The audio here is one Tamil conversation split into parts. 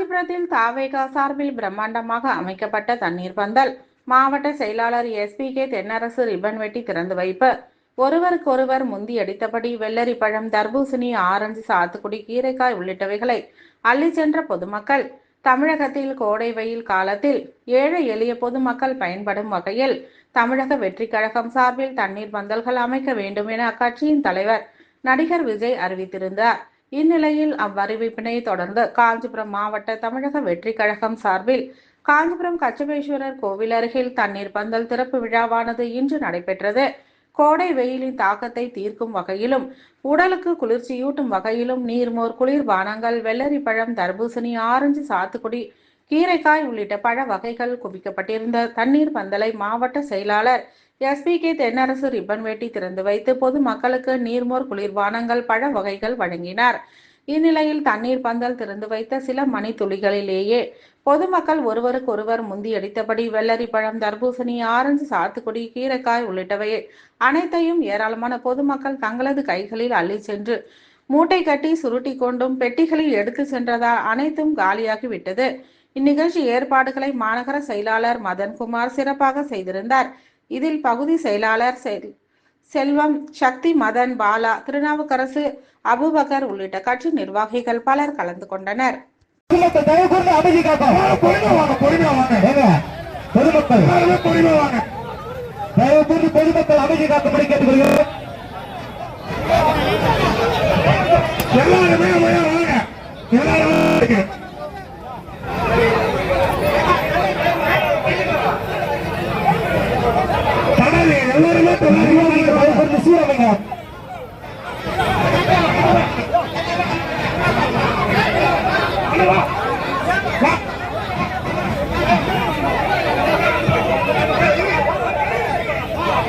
காஞ்சிபுரத்தில் தாவேகா சார்பில் பிரம்மாண்டமாக அமைக்கப்பட்ட தண்ணீர் பந்தல். மாவட்ட செயலாளர் எஸ்பிகே தென்னரசு ரிப்பன் வெட்டி திறந்து வைப்பு. ஒருவருக்கொருவர் முந்தி அடித்தபடி வெள்ளரி பழம் தர்பூசணி ஆரஞ்சு சாத்துக்குடி கீரைக்காய் உள்ளிட்டவைகளை அள்ளி சென்ற பொதுமக்கள். தமிழகத்தில் கோடை வெயில் காலத்தில் ஏழை எளிய பொதுமக்கள் பயன்படும் வகையில் தமிழக வெற்றிக் கழகம் சார்பில் தண்ணீர் பந்தல்கள் அமைக்க வேண்டும் என அக்கட்சியின் தலைவர் நடிகர் விஜய் அறிவித்திருந்தார். இந்நிலையில் அவ்வறிவிப்பினை தொடர்ந்து காஞ்சிபுரம் மாவட்ட தமிழக வெற்றி கழகம் சார்பில் காஞ்சிபுரம் கச்சபேஸ்வரர் கோவில் அருகில் தண்ணீர் பந்தல் திறப்பு விழாவானது இன்று நடைபெற்றது. கோடை வெயிலின் தாக்கத்தை தீர்க்கும் வகையிலும் உடலுக்கு குளிர்ச்சியூட்டும் வகையிலும் நீர்மோர் குளிர்பானங்கள் வெள்ளரி பழம் தர்பூசணி ஆரஞ்சு சாத்துக்குடி கீரைக்காய் உள்ளிட்ட பழ வகைகள் குவிக்கப்பட்டிருந்த தண்ணீர் பந்தலை மாவட்ட செயலாளர் எஸ்பிகே தென்னரசு ரிப்பன் வேட்டி திறந்து வைத்து பொதுமக்களுக்கு நீர்மோர் குளிர்பானங்கள் பழ வகைகள் வழங்கினார். இந்நிலையில் தண்ணீர் பந்தல் திறந்து வைத்த சில மணித்துளிகளிலேயே பொதுமக்கள் ஒருவருக்கொருவர் முந்தியடித்தபடி வெள்ளரி பழம் தர்பூசணி ஆரஞ்சு சாத்துக்குடி கீரைக்காய் உள்ளிட்டவை அனைத்தையும் ஏராளமான பொதுமக்கள் தங்களது கைகளில் அள்ளி சென்று மூட்டை கட்டி சுருட்டி கொண்டும் பெட்டிகளில் எடுத்து சென்றதால் அனைத்தும் காலியாகி விட்டது. இந்நிகழ்ச்சி ஏற்பாடுகளை மாநகர செயலாளர் மதன்குமார் சிறப்பாக செய்திருந்தார். இதில் பகுதி செயலாளர் செல்- செல்வம் சக்தி மதன் பாலா திருநாவுக்கரசு அபுபக்கர் உள்ளிட்ட கட்சி நிர்வாகிகள் பலர் கலந்து கொண்டனர். குடும்பத்தை தயவு கூர்ந்து அமைதி காக்கும் பொறுமையா வாங்க பொறுமையா வாங்க ஏங்க, பொதுமக்கள் எல்லாருமே பொறுமையா வாங்க தயவு கூர்ந்து பொதுமக்கள் அமைதி காக்கும்படி கேட்டுக்கொள்கிறோம் எல்லாருமே அமைதியா வாங்க எல்லாரும் வாங்க. தடாதீங்க, எல்லாருமே தடாதீங்க, வாங்க.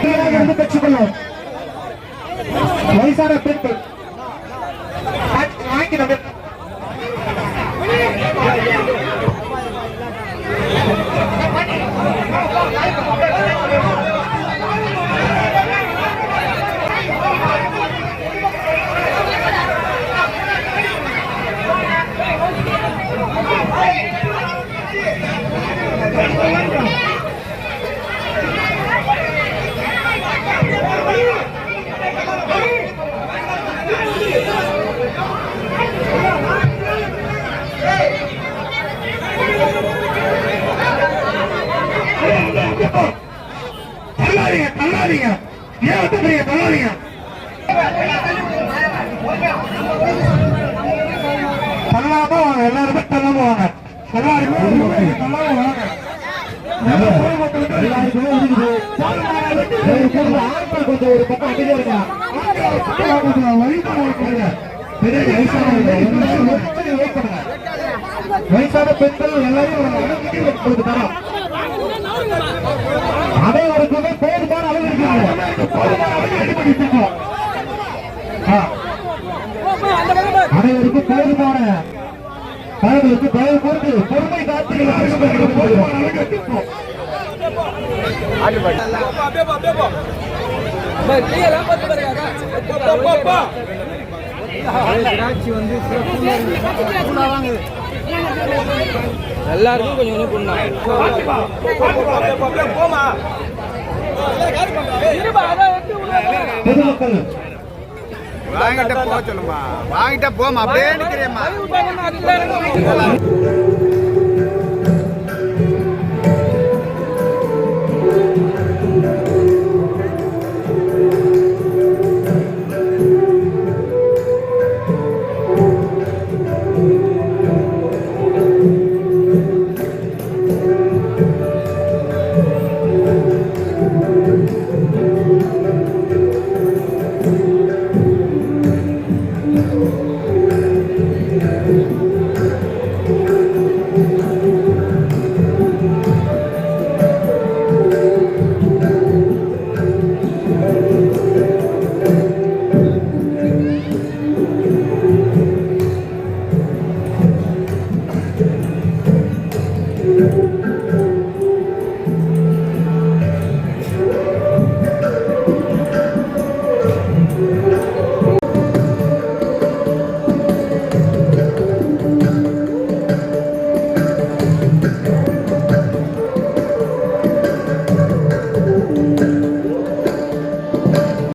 தயவு பெற்றுக்கொள்ளும் வயசான பெண்கள் வாங்கிக்கணும் தள்ளாதீங்க ஏன் வந்துக்கிறீங்க தள்ளாதீங்க தள்ளாம வாங்க எல்லாருமே தள்ளாம வாங்க. எல்லாருமே தள்ளாம வாங்க. பெரிய. வயசான பெண்கள் எல்லாரையும் அனைவருக்குமே. அனைவருக்கும் போதுமான அவர்களுக்கு தயவு கூர்ந்து பொறுமை காத்து எல்லாருக்கும் கொஞ்சம் கொஞ்சம் பொதுமக்கள் வாங்கிட்ட போக சொல்லுமா வாங்கிட்ட போமா அப்படியே நிக்கிறேம்மா.